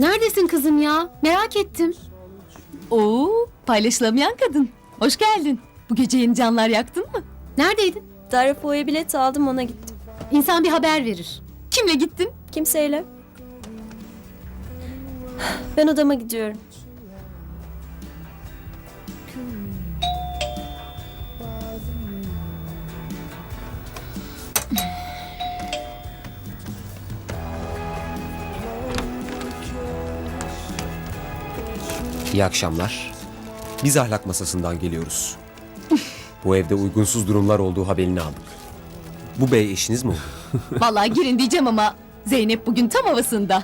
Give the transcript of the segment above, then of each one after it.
Neredesin kızım ya? Merak ettim. Oo, paylaşılamayan kadın. Hoş geldin. Bu gece yeni canlar yaktın mı? Neredeydin? Darfur'a bilet aldım ona gittim. İnsan bir haber verir. Kimle gittin? Kimseyle. Ben odama gidiyorum. İyi akşamlar. Biz ahlak masasından geliyoruz. Bu evde uygunsuz durumlar olduğu haberini aldık. Bu bey eşiniz mi oldu? Vallahi girin diyeceğim ama Zeynep bugün tam havasında.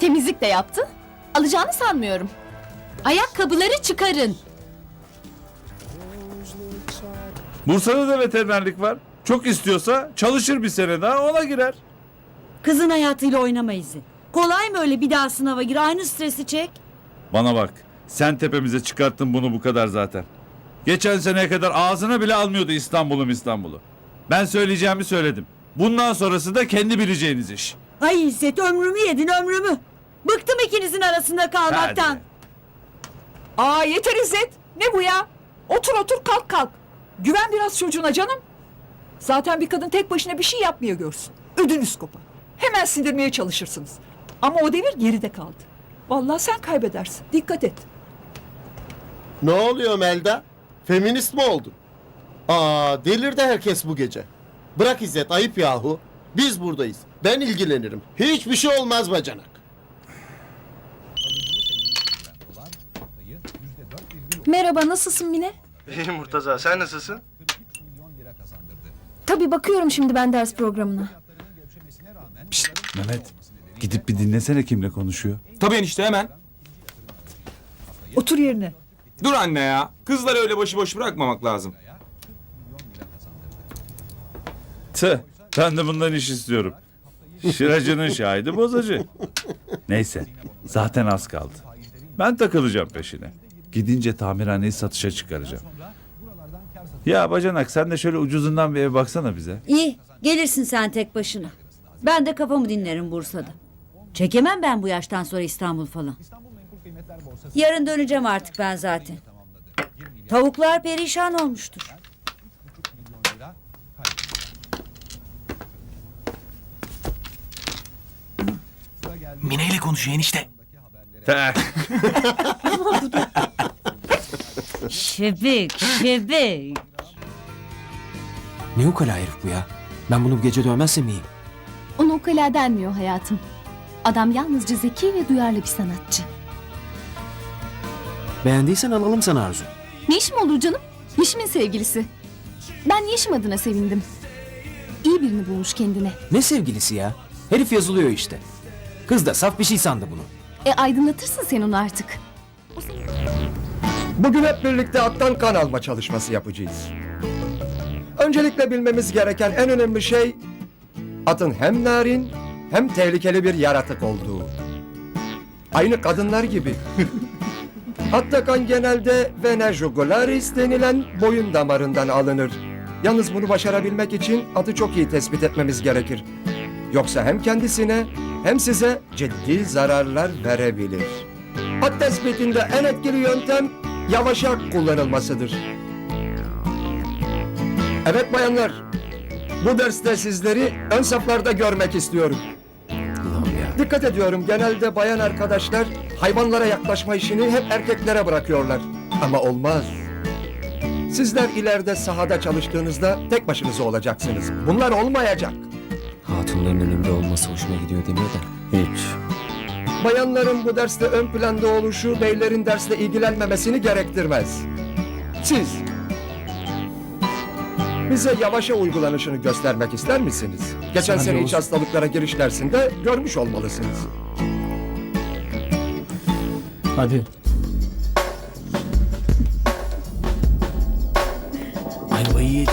Temizlik de yaptı. Alacağını sanmıyorum. Ayakkabıları çıkarın. Bursa'da da veterinerlik var. Çok istiyorsa çalışır bir sene daha ona girer. Kızın hayatıyla oynama İzzet. Kolay mı öyle bir daha sınava gir aynı stresi çek? Bana bak. Sen tepemize çıkarttın bunu bu kadar zaten. Geçen seneye kadar ağzına bile almıyordu İstanbul'um İstanbul'u. Ben söyleyeceğimi söyledim. Bundan sonrası da kendi bileceğiniz iş. Ay İzzet ömrümü yedin ömrümü. Bıktım ikinizin arasında kalmaktan. Hadi. Aa yeter İzzet. Ne bu ya? Otur otur kalk kalk. Güven biraz çocuğuna canım. Zaten bir kadın tek başına bir şey yapmıyor görsün. Ödünüz kopar. Hemen sindirmeye çalışırsınız. Ama o devir geride kaldı. Vallahi sen kaybedersin. Dikkat et. Ne oluyor Melda? Feminist mi oldun? Aa delirdi herkes bu gece. Bırak İzzet ayıp yahu. Biz buradayız. Ben ilgilenirim. Hiçbir şey olmaz bacanak. Merhaba, nasılsın Mine? İyiyim Murtaza sen nasılsın? Tabii bakıyorum şimdi ben ders programına. Mehmet gidip bir dinlesene kimle konuşuyor. Tabii enişte hemen. Otur yerine. Dur anne ya. Kızları öyle başıboş bırakmamak lazım. Tüh ben de bundan iş istiyorum. Şıracının şahidi bozacı. Neyse zaten az kaldı. Ben takılacağım peşine. Gidince tamirhaneyi satışa çıkaracağım. Ya bacanak sen de şöyle ucuzundan bir ev baksana bize. İyi gelirsin sen tek başına. Ben de kafamı dinlerim Bursa'da. Çekemem ben bu yaştan sonra İstanbul falan. Yarın döneceğim artık ben zaten. Tavuklar perişan olmuştur. Mine ile konuşuyor enişte. Teh. Şebek, şebek. Ne ukala herif bu ya? Ben bunu bu gece dövmezsem iyi. Ona ukala denmiyor hayatım. Adam yalnızca zeki ve duyarlı bir sanatçı. Beğendiysen alalım sana Arzu. Ne işim olur canım? Yeşim'in sevgilisi. Ben Yeşim adına sevindim. İyi birini bulmuş kendine. Ne sevgilisi ya? Herif yazılıyor işte. Kız da saf bir şey sandı bunu. E aydınlatırsın sen onu artık. Bugün hep birlikte attan kan alma çalışması yapacağız. Öncelikle bilmemiz gereken en önemli şey atın hem narin hem tehlikeli bir yaratık olduğu. Aynı kadınlar gibi. Atta kan genelde vena jugularis denilen boyun damarından alınır. Yalnız bunu başarabilmek için atı çok iyi tespit etmemiz gerekir. Yoksa hem kendisine hem size ciddi zararlar verebilir. At tespitinde en etkili yöntem yavaşak kullanılmasıdır. Evet bayanlar, bu derste sizleri ön saflarda görmek istiyorum. Dikkat ediyorum genelde bayan arkadaşlar hayvanlara yaklaşma işini hep erkeklere bırakıyorlar. Ama olmaz. Sizler ileride sahada çalıştığınızda tek başınıza olacaksınız. Bunlar olmayacak. Hatunların önümde olması hoşuma gidiyor demiyor da. Hiç. Bayanların bu derste ön planda oluşu beylerin dersle ilgilenmemesini gerektirmez. Siz bize yavaşa uygulanışını göstermek ister misiniz? Geçen sene iç hastalıklara giriş dersinde görmüş olmalısınız. Hadi. Ayvayı yedi.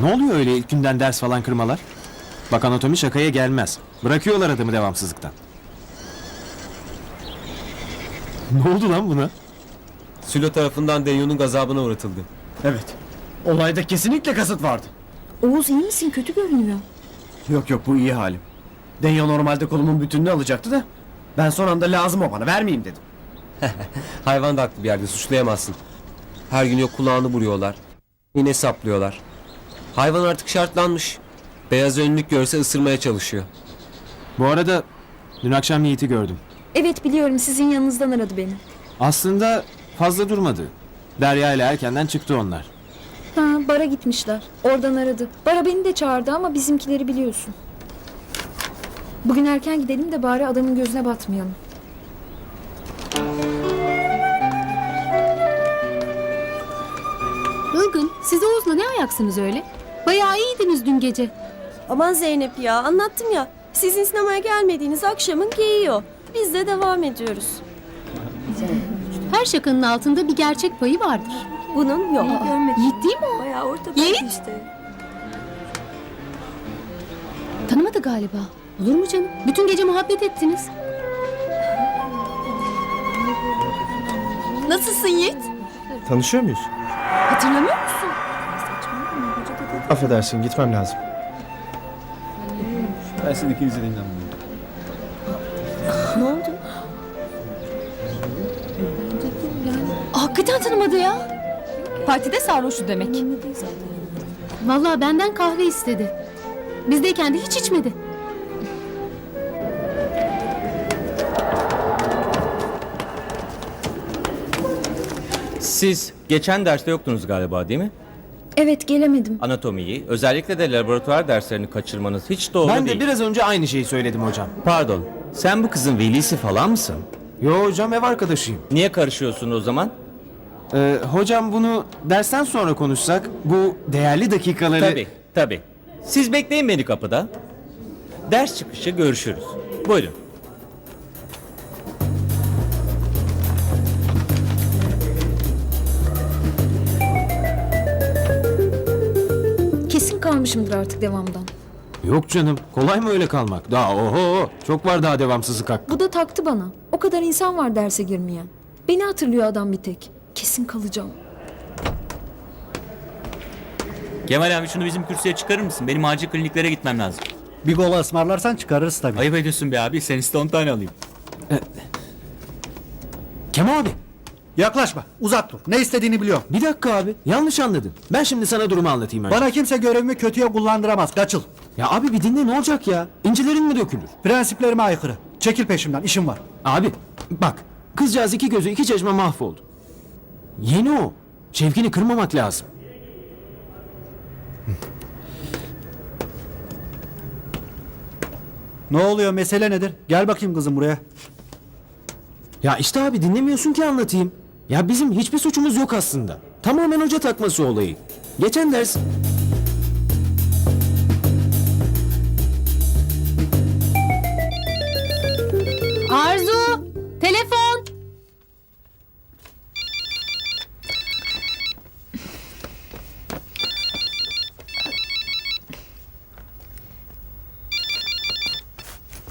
ne oluyor öyle ilk günden ders falan kırmalar? Bak anatomi şakaya gelmez. Bırakıyorlar adamı devamsızlıktan. Ne oldu lan buna? Sülo tarafından Denyon'un gazabına uğratıldı. Evet. Olayda kesinlikle kasıt vardı. Oğuz iyi misin? Kötü görünüyor. Yok yok bu iyi halim. Denya normalde kolumun bütününü alacaktı da ben son anda lazım o bana vermeyeyim dedim. Hayvan da haklı bir yerde suçlayamazsın. Her gün yok kulağını vuruyorlar. Yine saplıyorlar. Hayvan artık şartlanmış. Beyaz önlük görse ısırmaya çalışıyor. Bu arada dün akşam Yiğit'i gördüm. Evet biliyorum sizin yanınızdan aradı beni. Aslında fazla durmadı. Derya ile erkenden çıktı onlar. Ha bara gitmişler. Oradan aradı. Bara beni de çağırdı ama bizimkileri biliyorsun. Bugün erken gidelim de bari adamın gözüne batmayalım. Ilgın siz Oğuz'la ne ayaksınız öyle? Bayağı iyiydiniz dün gece. Aman Zeynep ya anlattım ya. Sizin sinemaya gelmediğiniz akşamın geyiği o. Biz de devam ediyoruz. Her şakanın altında bir gerçek payı vardır. Bunun yok. görmedim. Yiğit değil mi o? Bayağı ortada Yiğit. işte. Tanımadı galiba. Olur mu canım? Bütün gece muhabbet ettiniz. Nasılsın Yiğit? Tanışıyor muyuz? Hatırlamıyor musun? Affedersin gitmem lazım. Ben sizin ikinize de inanmıyorum. Ne oldu? Hakikaten tanımadı ya. Partide sarhoştu demek. Vallahi benden kahve istedi. Bizdeyken de hiç içmedi. Siz geçen derste yoktunuz galiba değil mi? Evet gelemedim. Anatomiyi, özellikle de laboratuvar derslerini kaçırmanız hiç doğru Ben de değil. biraz önce aynı şeyi söyledim hocam. Pardon, sen bu kızın velisi falan mısın? Yo hocam ev arkadaşıyım. Niye karışıyorsun o zaman? Ee, hocam bunu dersten sonra konuşsak bu değerli dakikaları... Tabii, tabii. Siz bekleyin beni kapıda. Ders çıkışı görüşürüz. Buyurun. Kalmışımdır artık devamdan. Yok canım kolay mı öyle kalmak? Daha oho çok var daha devamsızlık hakkı. Bu da taktı bana. O kadar insan var derse girmeyen. Beni hatırlıyor adam bir tek. Kesin kalacağım. Kemal abi şunu bizim kürsüye çıkarır mısın? Benim acil kliniklere gitmem lazım. Bir gol ısmarlarsan çıkarırız tabii. Ayıp ediyorsun be abi. Sen iste 10 tane alayım. Kemal abi Yaklaşma. Uzak dur. Ne istediğini biliyorum. bir dakika abi yanlış anladın. Ben şimdi sana durumu anlatayım önce. Bana kimse görevimi kötüye kullandıramaz. Kaçıl. Ya abi bir dinle ne olacak ya? İncilerin mi dökülür? Prensiplerime aykırı. Çekil peşimden. işim var. Abi bak kızcağız iki gözü iki çeşme mahvoldu. Yeni o. Şevkini kırmamak lazım. Ne oluyor? Mesele nedir? Gel bakayım kızım buraya. Ya işte abi dinlemiyorsun ki anlatayım. Ya bizim hiçbir suçumuz yok aslında. Tamamen hoca takması olayı. Geçen ders... Arzu! Telefon!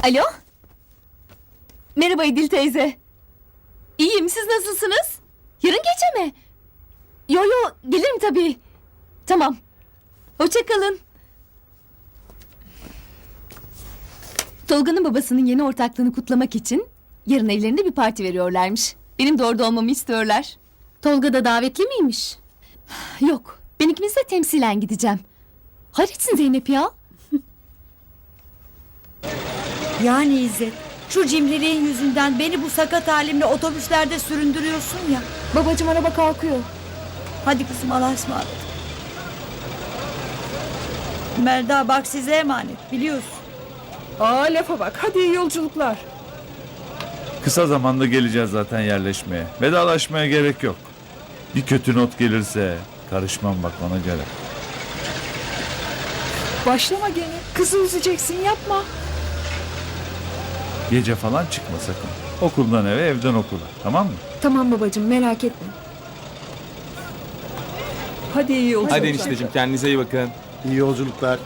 Alo? Merhaba İdil teyze. İyiyim siz nasılsınız? Yarın gece mi? Yo yo gelirim tabii. Tamam. Hoşçakalın. Tolga'nın babasının yeni ortaklığını kutlamak için yarın evlerinde bir parti veriyorlarmış. Benim de orada olmamı istiyorlar. Tolga da davetli miymiş? Yok. Ben ikimiz de temsilen gideceğim. Hayretsin Zeynep ya. Yani İzzet şu cimriliğin yüzünden beni bu sakat halimle otobüslerde süründürüyorsun ya. Babacım araba kalkıyor. Hadi kızım Allah'a ısmarladık. Melda bak size emanet biliyorsun. Aa lafa bak. Hadi iyi yolculuklar. Kısa zamanda geleceğiz zaten yerleşmeye. Vedalaşmaya gerek yok. Bir kötü not gelirse karışmam bak ona göre. Başlama gene. Kızı üzeceksin yapma. Gece falan çıkma sakın. Okuldan eve, evden okula. Tamam mı? Tamam babacım merak etme. Hadi iyi yolculuklar. Hadi enişteciğim kendinize iyi bakın. İyi yolculuklar.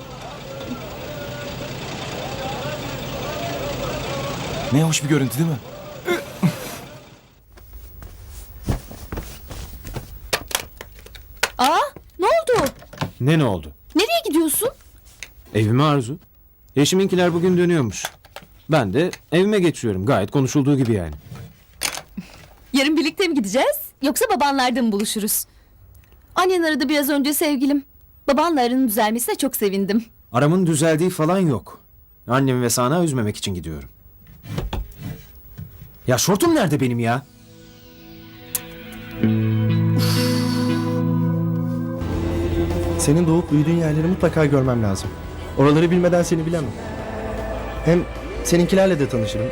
Ne hoş bir görüntü değil mi? Aa ne oldu? Ne ne oldu? Nereye gidiyorsun? Evime Arzu. Eşiminkiler bugün dönüyormuş. Ben de evime geçiyorum. Gayet konuşulduğu gibi yani. Yarın birlikte mi gideceğiz? Yoksa babanlarda mı buluşuruz? Annen aradı biraz önce sevgilim. Babanla aranın düzelmesine çok sevindim. Aramın düzeldiği falan yok. Annemi ve sana üzmemek için gidiyorum. Ya şortum nerede benim ya? Senin doğup büyüdüğün yerleri mutlaka görmem lazım. Oraları bilmeden seni bilemem. Hem seninkilerle de tanışırım.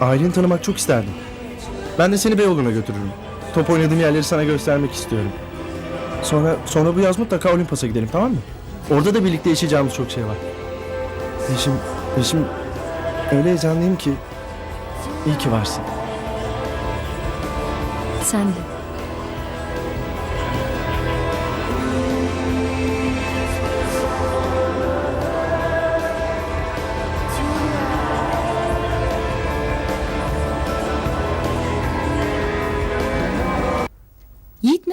Aileni tanımak çok isterdim. Ben de seni Beyoğlu'na götürürüm. Top oynadığım yerleri sana göstermek istiyorum. Sonra sonra bu yaz mutlaka Olimpos'a gidelim tamam mı? Orada da birlikte yaşayacağımız çok şey var. Yeşim, Yeşim öyle heyecanlıyım ki iyi ki varsın. Sen de.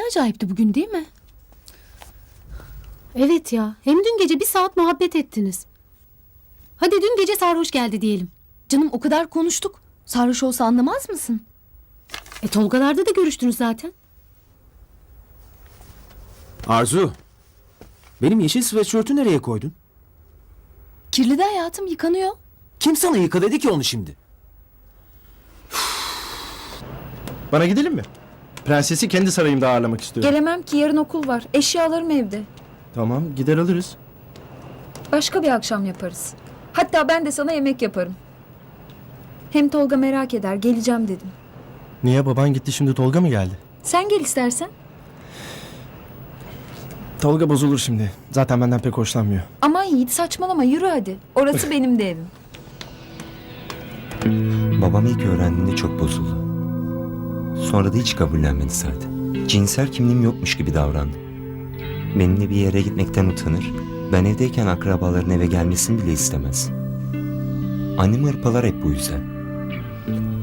Acayipti bugün değil mi? Evet ya. Hem dün gece bir saat muhabbet ettiniz. Hadi dün gece sarhoş geldi diyelim. Canım o kadar konuştuk. Sarhoş olsa anlamaz mısın? E Tolgalarda da görüştünüz zaten. Arzu. Benim yeşil sweatshirt'ü nereye koydun? Kirli de hayatım yıkanıyor. Kim sana yıka dedi ki onu şimdi? Bana gidelim mi? Prensesi kendi sarayımda ağırlamak istiyorum. Gelemem ki yarın okul var. Eşyalarım evde. Tamam gider alırız. Başka bir akşam yaparız. Hatta ben de sana yemek yaparım. Hem Tolga merak eder. Geleceğim dedim. Niye baban gitti şimdi Tolga mı geldi? Sen gel istersen. Tolga bozulur şimdi. Zaten benden pek hoşlanmıyor. Aman Yiğit saçmalama yürü hadi. Orası benim de evim. Babam ilk öğrendiğinde çok bozuldu. Sonra da hiç kabullenmedi zaten. Cinsel kimliğim yokmuş gibi davrandı. Benimle bir yere gitmekten utanır. Ben evdeyken akrabaların eve gelmesini bile istemez. Annem hırpalar hep bu yüzden.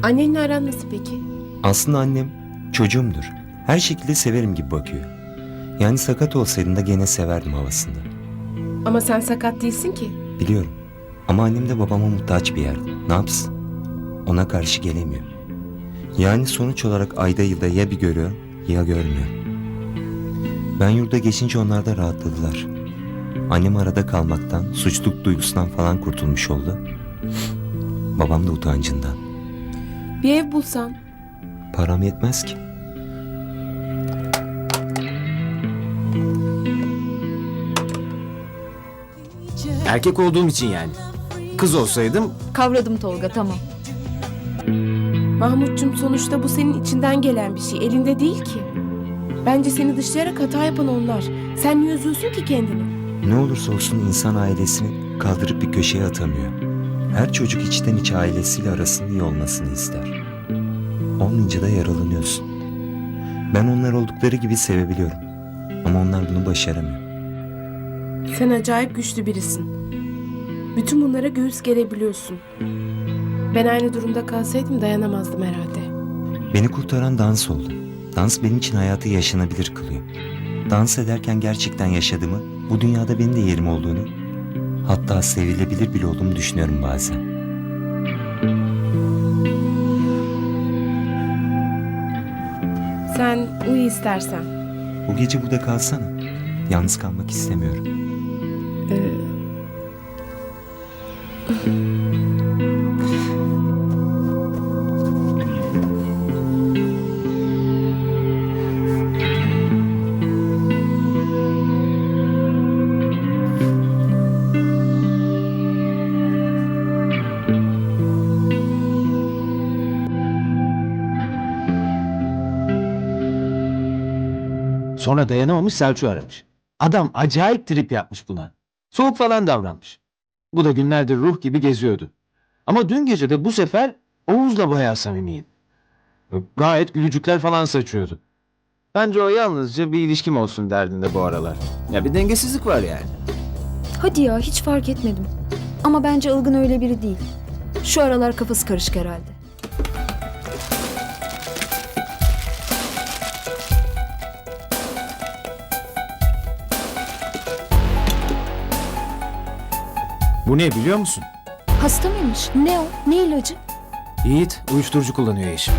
Annenle aran nasıl peki? Aslında annem çocuğumdur. Her şekilde severim gibi bakıyor. Yani sakat olsaydım da gene severdim havasında. Ama sen sakat değilsin ki. Biliyorum. Ama annem de babama muhtaç bir yer. Ne yapsın? Ona karşı gelemiyor. Yani sonuç olarak ayda yılda ya bir görüyor ya görmüyor. Ben yurda geçince onlar da rahatladılar. Annem arada kalmaktan, suçluluk duygusundan falan kurtulmuş oldu. Babam da utancından. Bir ev bulsan. Param yetmez ki. Erkek olduğum için yani. Kız olsaydım Kavradım Tolga tamam. Mahmutcum sonuçta bu senin içinden gelen bir şey. Elinde değil ki. Bence seni dışlayarak hata yapan onlar. Sen niye üzüyorsun ki kendini? Ne olursa olsun insan ailesini kaldırıp bir köşeye atamıyor. Her çocuk içten içe ailesiyle arasının iyi olmasını ister. Olmayınca da yaralanıyorsun. Ben onlar oldukları gibi sevebiliyorum. Ama onlar bunu başaramıyor. Sen acayip güçlü birisin. Bütün bunlara göğüs gerebiliyorsun. Ben aynı durumda kalsaydım dayanamazdım herhalde. Beni kurtaran dans oldu. Dans benim için hayatı yaşanabilir kılıyor. Dans ederken gerçekten yaşadığımı, bu dünyada benim de yerim olduğunu, hatta sevilebilir bile olduğumu düşünüyorum bazen. Sen uyu istersen. Bu gece burada kalsana. Yalnız kalmak istemiyorum. Sonra dayanamamış Selçuk'u aramış. Adam acayip trip yapmış buna. Soğuk falan davranmış. Bu da günlerdir ruh gibi geziyordu. Ama dün gece de bu sefer Oğuz'la bayağı samimiydi. Gayet gülücükler falan saçıyordu. Bence o yalnızca bir ilişkim olsun derdinde bu aralar. Ya bir dengesizlik var yani. Hadi ya hiç fark etmedim. Ama bence Ilgın öyle biri değil. Şu aralar kafası karışık herhalde. Bu ne biliyor musun? Hasta mıymış? Ne o? Ne ilacı? Yiğit uyuşturucu kullanıyor Yeşim.